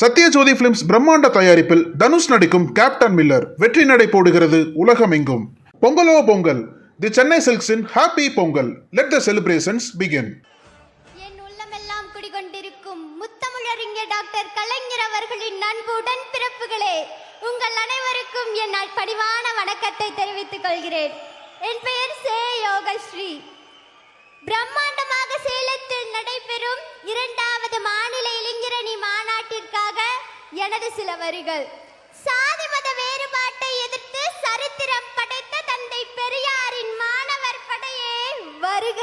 Sathyajothi films பிரம்மாண்ட தயாரிப்பில் தனுஷ் நடிக்கும் கேப்டன் மில்லர் வெற்றி நடை போடுகிறது உலகமெங்கும். பொங்கலோ Pongal. The Chennai சில்க்ஸின் happy Pongal let the celebrations begin என் உள்ளமெல்லாம் குடிகொண்டிருக்கும் முத்தமிழறிஞர் டாக்டர் கலைஞர் அவர்களின் அன்பு பிறப்புகளே உங்கள் அனைவருக்கும் என் பணிவான வணக்கத்தை தெரிவித்துக் கொள்கிறேன். என் பெயர் சே யோகஸ்ரீ. பிரம்மாண்டமாக சேலத்தில் நடைபெறும் இரண்டாவது மாநில இளைஞரணி மாநாட்டிற்கு எனது சில வரிகள். சாதி மத வேறுபாட்டை எதிர்த்து சரித்திரம் படைத்த தந்தை பெரியாரின் மாணவர் படையே வருக.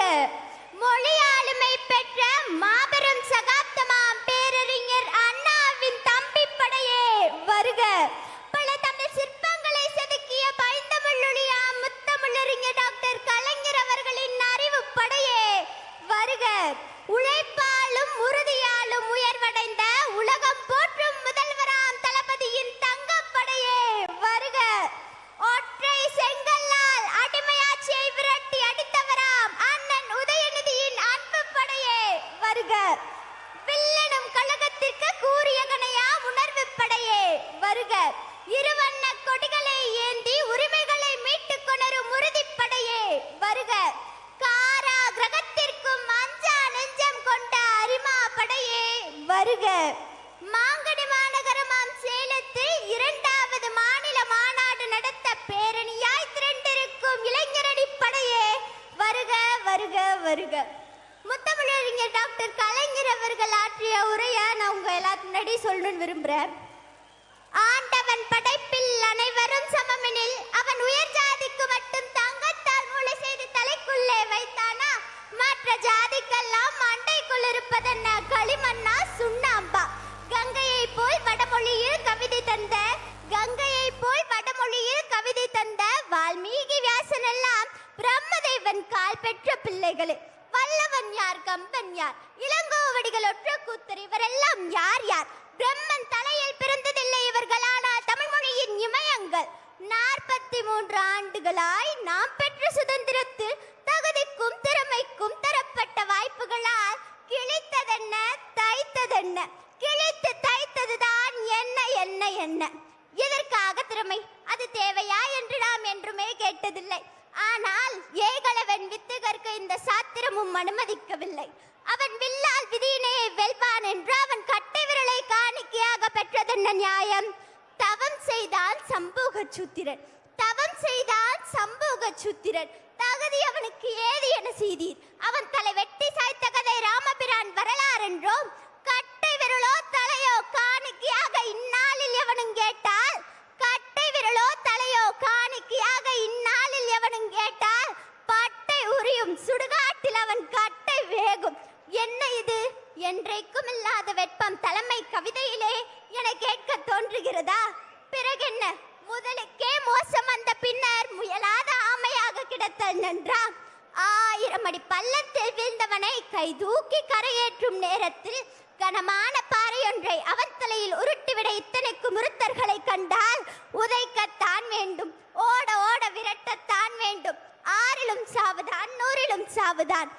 மொழி ஆளுமை பெற்ற மாபெரும் சகாப்தமாம் பேரறிஞர் அண்ணாவின் தம்பி படையே வருக. பல தமிழ் சிற்பங்களை செதுக்கிய பைந்தமிழொழியா முத்தமிழறிஞர் டாக்டர் கலைஞர் அவர்களின் அறிவு படையே வருக. உழைப்ப வருக வில்லனும் கழகத்திற்கு கூறிய கணையா உணர்வு படையே வருக. இருவண்ண கொடிகளை ஏந்தி உரிமை ஆற்றிய உரையை நான் உங்க எல்லாத்துக்கு முன்னாடி சொல்லணும்னு விரும்புறேன். ஆண்டவன் படைப்பில் அனைவரும் சமமெனில் அவன் உயர் ஜாதிக்கு மட்டும் இளங்கோவடிகள் ஒற்ற கூத்தர் இவரெல்லாம் யார் யார்? பிரம்மன் தலையில் பிறந்ததில்லை இவர்கள் ஆனால் தமிழ் மொழியின் இமயங்கள். நாற்பத்தி மூன்று ஆண்டுகளாய் நாம் பெற்ற சுதந்திரத்தில் தகுதிக்கும் திறமைக்கும் தரப்பட்ட வாய்ப்புகளால் கிழித்ததென்ன தைத்ததென்ன? கிழித்து தைத்ததுதான் என்ன என்ன என்ன? எதற்காக திறமை? அது தேவையா என்று நாம் என்றுமே கேட்டதில்லை. ஆனால் ஏகலவன் வித்து கற்க இந்த சாத்திரமும் அனுமதிக்கவில்லை. அவன் வில்லால் விதியினையை வெல்வான் என்று அவன் கட்டை விரலை காணிக்கையாக பெற்றதென்ன நியாயம்? தவம் செய்தான் சம்பூக சூத்திரன் தவம் செய்தான் சம்பூக சூத்திரன் தகுதி அவனுக்கு ஏது என செய்தீர் அவன் தலை வெட்டி சாய்த்த கதை ராமபிரான் வரலாறு வரலாறென்றோம். கட்டை விரலோ என்றைக்கும் இல்லாத வெட்பம் தலைமை கவிதையிலே என கேட்க தோன்றுகிறதா? பிறகென்ன? முதலுக்கே மோசம் வந்த பின்னர் முயலாத ஆமையாக கிடத்தல் நன்றா? ஆயிரம் அடி பள்ளத்தில் வீழ்ந்தவனை கை தூக்கி கரையேற்றும் நேரத்தில் கனமான பாறையொன்றை அவன் தலையில் உருட்டிவிட இத்தனைக்கு முருத்தர்களை கண்டால் உதைக்கத்தான் வேண்டும். ஓட ஓட விரட்டத்தான் வேண்டும். ஆறிலும் சாவுதான் நூறிலும் சாவுதான்.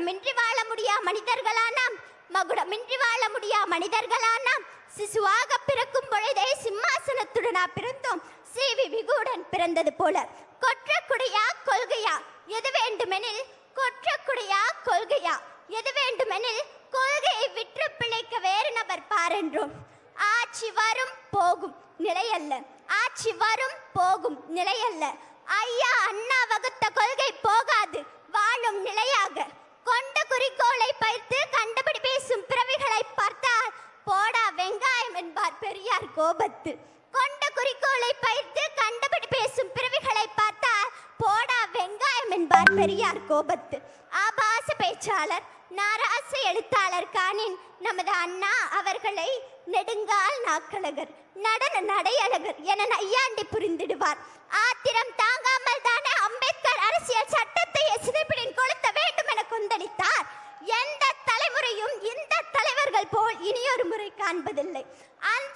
மகுடமின்றி வாழ முடியா மனிதர்களானாம்? மகுடமின்றி வாழ முடியா மனிதர்களானாம்? சிசுவாக பிறக்கும் பொழுதே சிம்மாசனத்துடனா பிறந்தோம். சிவி விகுடன் பிறந்தது போல. கொற்ற கொள்கையா? எது வேண்டுமெனில் கொற்ற கொள்கையா? எது வேண்டுமெனில் கொள்கையை விற்று பிழைக்க வேறு நபர் பாரென்றோம். ஆட்சி வரும் போகும் நிலையல்ல. ஆட்சி வரும் போகும் நிலையல்ல. ஐயா அண்ணா வகுத்த கொள்கை போகாது. வாழும் நிலையாக கொண்ட குறிக்கோளை பயிர்த்து கண்டபடி பேசும் பிறவிகளை பார்த்தால் போடா வெங்காயம் என்பார் பெரியார் கோபத்து. கொண்ட குறிக்கோளை பயிர்த்து கண்டபடி பேசும் பிறவிகளை பார்த்தா போடா வெங்காயம் என்பார் பெரியார் கோபத்து. ஆபாச பேச்சாளர் நாராச எழுத்தாளர் காணின் நமது அண்ணா அவர்களை நெடுங்கால் நாக்கழகர் நடன நடையழகர் என நையாண்டி புரிந்திடுவார். ஆத்திரம் தாங்காமல் தானே அம்பேத்கர் அரசியல் சட்டத்தை சிதைப்பிடின் கொளுத்த வேண்டும் என கொந்தளித்தார். எந்த தலைமுறையும் இந்த தலைவர்கள் போல் இனியொரு முறை காண்பதில்லை. அந்த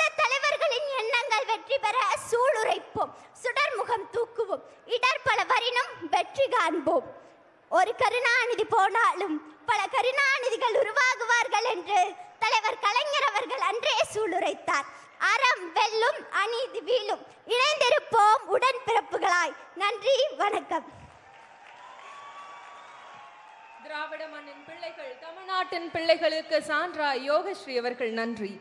வெற்றி பெற சூளுரைப்போம். சுடர்முகம் தூக்குவோம். இடர் பல வரினும் வெற்றி காண்போம். ஒரு கருணாநிதி போனாலும் பல கருணாநிதிகள் உருவாகுவார்கள் என்று தலைவர் கலைஞர் அவர்கள் அன்றே சூளுரைத்தார். அறம் வெல்லும் அநீதி வீழும். இணைந்திருப்போம் உடன் பிறப்புகளாய். நன்றி வணக்கம். திராவிட மண்ணின் பிள்ளைகள் தமிழ்நாட்டின் பிள்ளைகளுக்கு சான்றா யோகஸ்ரீ அவர்கள் நன்றி.